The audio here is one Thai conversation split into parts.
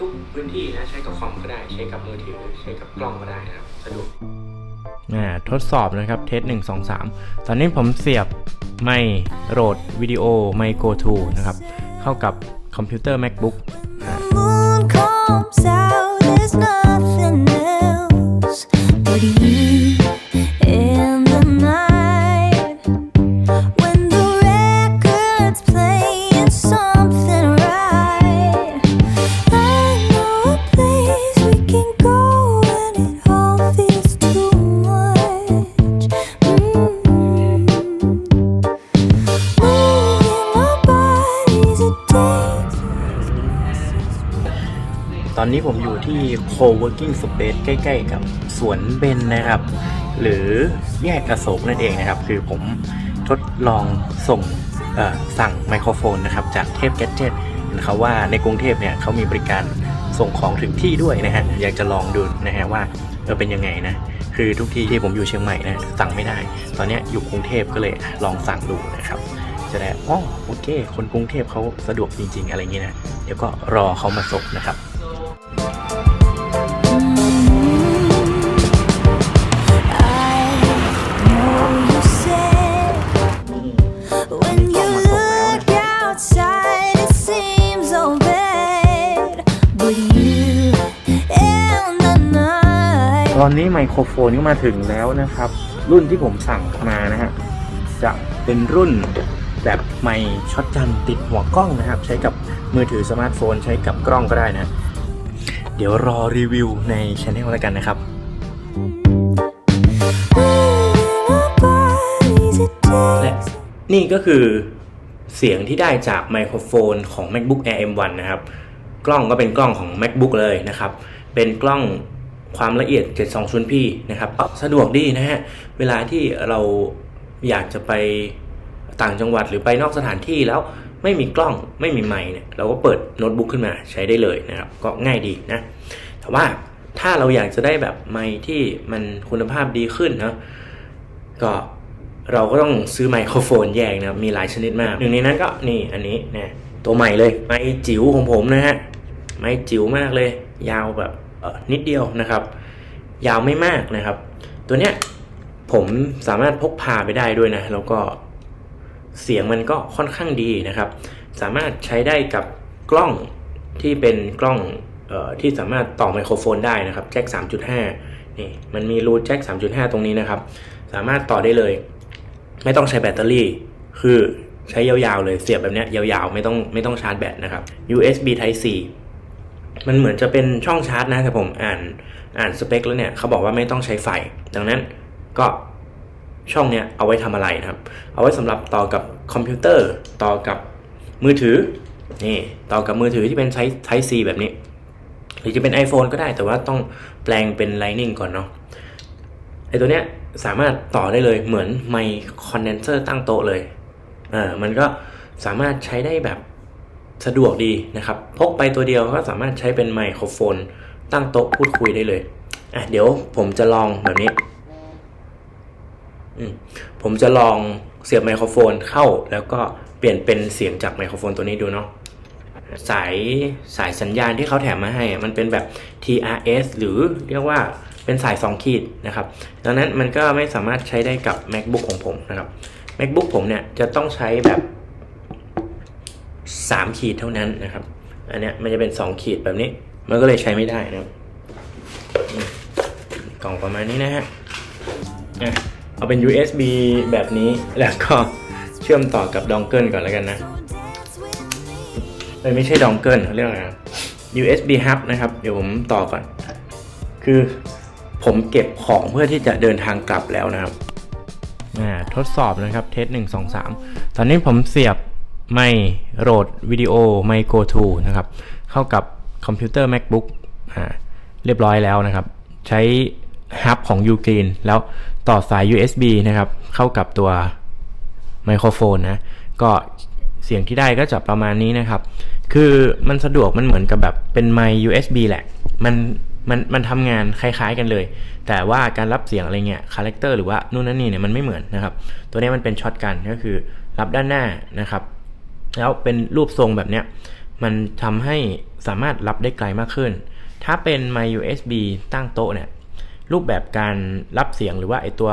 ทุกพื้นที่นะใช้กับคอมก็ได้ ใช้กับมือถือใช้กับกล้องก็ได้นะครับสะดวกอ่าทดสอบนะครับเทส1 2 3ตอนนี้ผมเสียบไม่โหลดวิดีโอไม่ go to นะครับ เข้ากับคอมพิวเตอร์ macbook อ่า moon comes out, there's nothing อนนี้ผมอยู่ที่ co-working space ใกล้ ๆ กับสวนเบนนะครับ หรือแยกอโศกนั่นเองนะครับ คือผมทดลองส่งสั่งไมโครโฟนนะครับ จากเทพแกจเห็นเขาว่าในกรุงเทพเนี่ยเขามีบริการส่งของถึงที่ด้วยนะฮะอยากจะลองดูนะฮะว่าเออเป็นยังไงนะ คือทุกที่ที่ผมอยู่เชียงใหม่นะสั่งไม่ได้ ตอนนี้อยู่กรุงเทพก็เลยลองสั่งดูนะครับ จะได้อ๋อโอเค คนกรุงเทพเขาสะดวกจริง ๆ อะไรเงี้ยนะเดี๋ยวก็รอเขามาส่งนะครับ ตอนนี้ไมโครโฟนก็มาถึงแล้วนะครับ รุ่นที่ผมสั่งมานะฮะจะเป็นรุ่นแบบไมค์ช็อตกันติดหัวกล้องนะครับ ใช้กับมือถือสมาร์ทโฟนใช้กับกล้องก็ได้นะ เดี๋ยวรอรีวิวในช anel แล้วกันนะครับ และนี่ก็คือเสียงที่ได้จากไมโครโฟนของ macbook air m1 นะครับ กล้องก็เป็นกล้องของ macbook เลยนะครับ เป็นกล้อง ความละเอียด 720p นะครับสะดวกดีนะฮะ เวลาที่เราอยากจะไปต่างจังหวัดหรือไปนอกสถานที่แล้วไม่มีกล้องไม่มีไมค์เนี่ยเราก็เปิดโน้ตบุ๊กขึ้นมาใช้ได้เลยนะครับ ก็ง่ายดีนะ แต่ว่าถ้าเราอยากจะได้แบบไมค์ที่มันคุณภาพดีขึ้นเนาะก็เราก็ต้องซื้อไมโครโฟนแยกนะมีหลายชนิดมากหนึ่งในนั้นก็นี่อันนี้นะตัวใหม่เลยไมค์จิ๋วของผมนะฮะไมค์จิ๋วมากเลย ยาวแบบ นิดเดียวนะครับ ยาวไม่มากนะครับ ตัวเนี้ยผมสามารถพกพาไปได้ด้วยนะ แล้วก็เสียงมันก็ค่อนข้างดีนะครับ สามารถใช้ได้กับกล้องที่เป็นกล้องออที่สามารถต่อไมโครโฟนได้นะครับแจ็ค 3.5 นี่มันมีรูแจ็ค 3.5 ตรงนี้นะครับ สามารถต่อได้เลย ไม่ต้องใช้แบตเตอรี่ คือใช้ยาวๆเลยเสียบแบบเนี้ยยาวๆ ไม่ต้องไม่ต้องชาร์จแบตนะครับ USB Type C มันเหมือนจะเป็นช่องชาร์จนะแต่ผมอ่านอ่านสเปคแล้วเนี่ยเขาบอกว่าไม่ต้องใช้ไฟ ดังนั้นก็ช่องเนี้ยเอาไว้ทำอะไรนะครับ เอาไว้สำหรับต่อกับคอมพิวเตอร์ต่อกับมือถือนี่ต่อกับมือถือที่เป็นใช้ Type C แบบนี้ หรือจะเป็น iPhone ก็ได้แต่ว่าต้องแปลงเป็น Lightning ก่อนเนาะไอตัวเนี้ยสามารถต่อได้เลยเหมือนไมค์คอนเดนเซอร์ตั้งโต๊ะเลยอ่ามันก็สามารถใช้ได้แบบ สะดวกดีนะครับ พกไปตัวเดียวก็สามารถใช้เป็นไมโครโฟน ตั้งโต๊ะพูดคุยได้เลยอะเดี๋ยวผมจะลองแบบนี้ผมจะลองเสียบไมโครโฟนเข้า แล้วก็เปลี่ยนเป็นเสียงจากไมโครโฟนตัวนี้ดูเนาะสายสายสัญญาณที่เขาแถมมาให้อะมันเป็นแบบ TRS หรือเรียกว่าเป็นสาย 2 ขีดนะครับ ดังนั้นมันก็ไม่สามารถใช้ได้กับ MacBook ของผมนะครับ MacBook ผมเนี่ยจะต้องใช้แบบ 3 ขีดเท่านั้นนะครับ อันเนี้ยมันจะเป็น 2 ขีดแบบนี้ มันก็เลยใช้ไม่ได้นะครับกล่องประมาณนี้นะฮะเอาเป็น USB แบบนี้แล้วก็เชื่อมต่อกับดองเกิลก่อนแล้วกันนะเไม่ใช่ดองเกิลเขาเรียกอะไรนะ USB hub นะครับ เดี๋ยวผมต่อก่อน คือผมเก็บของเพื่อที่จะเดินทางกลับแล้วนะครับทดสอบนะครับเทสหนึ่งสองสามตอนนี้ผมเสียบ ไม่โหลดวิดีโอไม่ go to นะครับ เข้ากับคอมพิวเตอร์ macbook อ่าเรียบร้อยแล้วนะครับ ใช้ฮับของ Ugreen แล้วต่อสาย USB นะครับ เข้ากับตัวไมโครโฟนนะ ก็เสียงที่ได้ก็จะประมาณนี้นะครับ คือมันสะดวกมันเหมือนกับแบบเป็นไม USB แหละ มันมันมันทำงานคล้ายๆกันเลย แต่ว่าการรับเสียงอะไรเงี้ยคาแรคเตอร์หรือว่านู่นนั่นนี่เนี่ยมันไม่เหมือนนะครับ ตัวนี้มันเป็นช็อตกันก็คือรับด้านหน้านะครับ แล้วเป็นรูปทรงแบบเนี้ยมันทำให้สามารถรับได้ไกลมากขึ้น ถ้าเป็น My USB ตั้งโต๊ะเนี่ยรูปแบบการรับเสียงหรือว่าไอตัว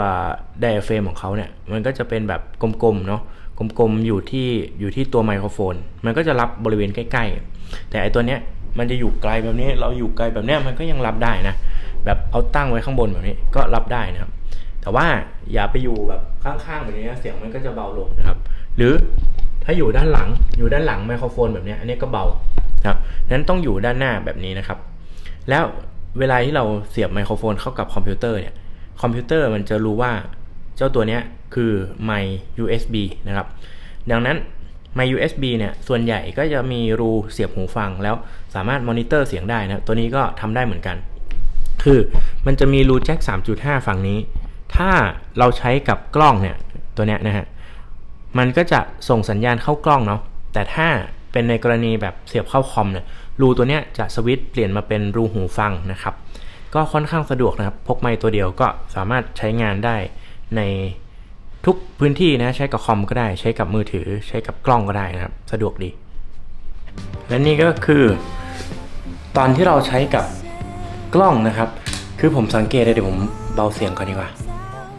diaphragm ของเขาเนี่ยมันก็จะเป็นแบบกลมๆเนาะกลมๆอยู่ที่อยู่ที่ตัวไมโครโฟน มันก็จะรับบริเวณใกล้ๆ แต่ไอตัวเนี้ยมันจะอยู่ไกลแบบนี้เราอยู่ไกลแบบเนี้ยมันก็ยังรับได้นะแบบเอาตั้งไว้ข้างบนแบบนี้ก็รับได้นะครับ แต่ว่าอย่าไปอยู่แบบข้างๆแบบนี้เสียงมันก็จะเบาลงนะครับ หรือ ถ้าอยู่ด้านหลังอยู่ด้านหลังไมโครโฟนแบบนี้อันนี้ก็เบานะครับนั้นต้องอยู่ด้านหน้าแบบนี้นะครับ แล้วเวลาที่เราเสียบไมโครโฟนเข้ากับคอมพิวเตอร์เนี่ยคอมพิวเตอร์มันจะรู้ว่าเจ้าตัวนี้คือไมค์ USB นะครับ ดังนั้นไมค์ USB เนี่ยส่วนใหญ่ก็จะมีรูเสียบหูฟัง แล้วสามารถมอนิเตอร์เสียงได้นะตัวนี้ก็ทำได้เหมือนกัน คือมันจะมีรูแจ็ค3.5 ฝั่งนี้ ถ้าเราใช้กับกล้องเนี่ยตัวเนี้ยนะฮะ มันก็จะส่งสัญญาณเข้ากล้องเนาะแต่ถ้าเป็นในกรณีแบบเสียบเข้าคอมเนี่ยรูตัวเนี้ยจะสวิตช์เปลี่ยนมาเป็นรูหูฟังนะครับ ก็ค่อนข้างสะดวกนะครับ พกไมค์ตัวเดียวก็สามารถใช้งานได้ในทุกพื้นที่นะใช้กับคอมก็ได้ ใช้กับมือถือ ใช้กับกล้องก็ได้นะครับ สะดวกดี และนี่ก็คือ ตอนที่เราใช้กับกล้องนะครับ คือผมสังเกตเลยเดี๋ยวผมเบาเสียงก่อนดีกว่า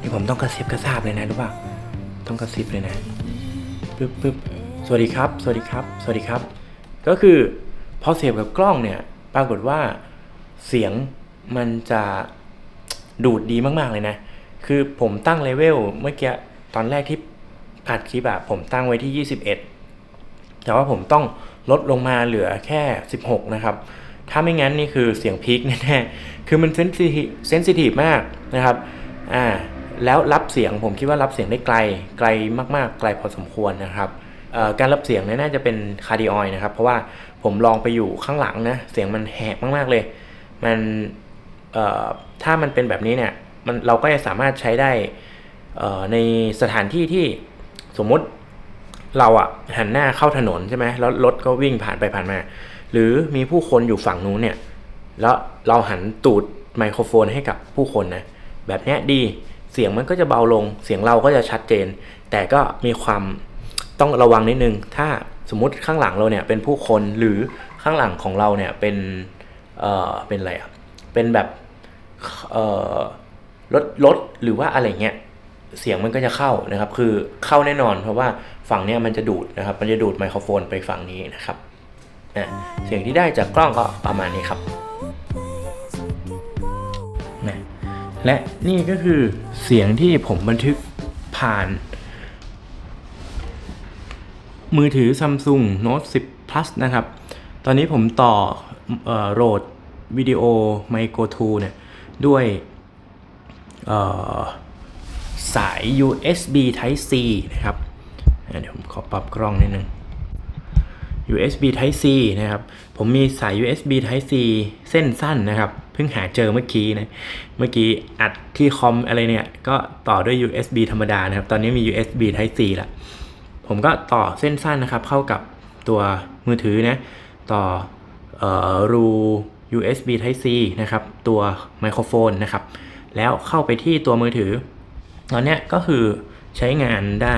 นี่ผมต้องกระซิบกระซาบเลยนะรู้ป่ะต้องกระซิบเลยนะ ปึ๊บปึ๊บสวัสดีครับ สวัสดีครับ สวัสดีครับ ก็คือพอเสียบกับกล้องเนี่ย ปรากฏว่าเสียงมันจะดูดดีมากๆเลยนะ คือผมตั้งเลเวลเมื่อกี้ตอนแรกที่อัดคลิปอะผมตั้งไว้ที่ 21 แต่ว่าผมต้องลดลงมาเหลือแค่ 16 นะครับ ถ้าไม่งั้นนี่คือเสียงพีคแน่ๆ คือมันเซนซิทีฟเซนซิทีฟมากนะครับ อ่า แล้วรับเสียงผมคิดว่ารับเสียงได้ไกล ไกลมากๆ ไกลพอสมควรนะครับการรับเสียงนี่น่าจะเป็นคาร์ดิออยนะครับ เพราะว่าผมลองไปอยู่ข้างหลังนะเสียงมันแหบมากๆเลย มันถ้ามันเป็นแบบนี้เนี่ยมันเราก็จะสามารถใช้ได้ในสถานที่ที่สมมติเราอะหันหน้าเข้าถนนใช่ไหมแล้วรถก็วิ่งผ่านไปผ่านมา หรือมีผู้คนอยู่ฝั่งนู้นเนี่ยแล้วเราหันตูดไมโครโฟนให้กับผู้คนนะแบบนี้ดี เสียงมันก็จะเบาลง เสียงเราก็จะชัดเจน แต่ก็มีความต้องระวังนิดนึง ถ้าสมมติข้างหลังเราเนี่ยเป็นผู้คนหรือข้างหลังของเราเนี่ยเป็น เอ่อ เป็นอะไรอะเป็นแบบ เอ่อ รถ รถ หรือว่าอะไรเงี้ย เสียงมันก็จะเข้านะครับ คือเข้าแน่นอน เพราะว่าฝั่งเนี้ยมันจะดูดนะครับ มันจะดูดไมโครโฟนไปฝั่งนี้นะครับอะเสียงที่ได้จากกล้องก็ประมาณนี้ครับ และนี่ก็คือเสียงที่ผมบันทึกผ่าน มือถือ Samsung Note 10 Plus นะครับ ตอนนี้ผมต่อออโหลดวิดีโอ Micro 2 เนี่ย ด้วยสาย USB Type C นะครับ เดี๋ยวผมขอปรับกล้องนิดนึง USB Type C นะครับ ผมมีสาย USB Type C เส้นสั้นนะครับ พิ่งหาเจอเมื่อกี้นะ เมื่อกี้อัดที่คอมอะไรเนี่ย ก็ต่อด้วย USB ธรรมดานะครับ ตอนนี้มี USB Type C ละ ผมก็ต่อเส้นสั้นนะครับ เข้ากับตัวมือถือนะ ต่อออรู USB Type C นะครับ ตัวไมโครโฟนนะครับ แล้วเข้าไปที่ตัวมือถือ ตอนนี้ก็คือใช้งานได้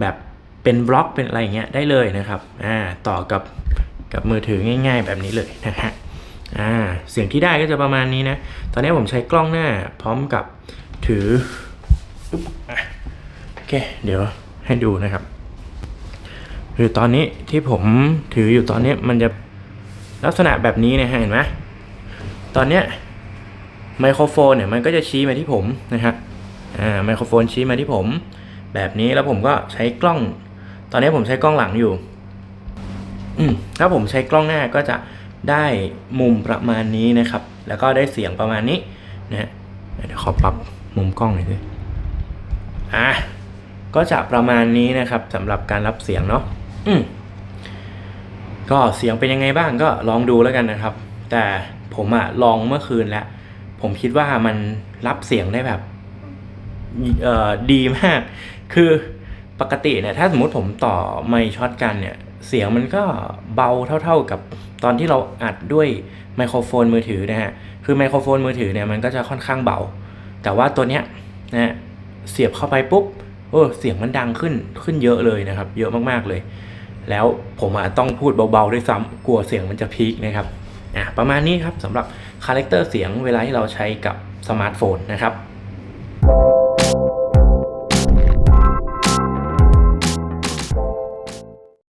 แบบเป็นบล็อกเป็นอะไรอย่างเงี้ยได้เลยนะครับ อ่า ต่อกับกับมือถือง่าย ๆ แบบนี้เลยนะฮะ อ่าเสียงที่ได้ก็จะประมาณนี้นะ ตอนนี้ผมใช้กล้องหน้าพร้อมกับถืออโอเค เดี๋ยวให้ดูนะครับ คือตอนนี้ที่ผมถืออยู่ตอนนี้มันจะลักษณะแบบนี้นะฮะเห็นไหมตอนเนี้ยไมโครโฟนเนี่ยมันก็จะชี้มาที่ผมนะครับอ่าไมโครโฟนชี้มาที่ผม แบบนี้แล้วผมก็ใช้กล้อง ตอนนี้ผมใช้กล้องหลังอยู่ อืมถ้าผมใช้กล้องหน้าก็จะ ได้มุมประมาณนี้นะครับ แล้วก็ได้เสียงประมาณนี้นะเดี๋ยวขอปรับมุมกล้องหน่อยสิอะก็จะประมาณนี้นะครับสำหรับการรับเสียงเนาะอืมก็เสียงเป็นยังไงบ้างก็ลองดูแล้วกันนะครับ แต่ผมอะลองเมื่อคืนแล้ว ผมคิดว่ามันรับเสียงได้แบบเอ่อดีมาก คือปกติเนี่ยถ้าสมมติผมต่อไมค์ช็อตกันเนี่ย เสียงมันก็เบาเท่าๆกับตอนที่เราอัดด้วยไมโครโฟนมือถือนะฮะ คือไมโครโฟนมือถือเนี่ยมันก็จะค่อนข้างเบา แต่ว่าตัวเนี้ยนะฮะเสียบเข้าไปปุ๊บเออเสียงมันดังขึ้นขึ้นเยอะเลยนะครับ เยอะมากๆเลย แล้วผมอาจต้องพูดเบาๆด้วยซ้ำกลัวเสียงมันจะพีคนะครับอะประมาณนี้ครับสำหรับคาแรคเตอร์เสียงเวลาที่เราใช้กับสมาร์ทโฟนนะครับ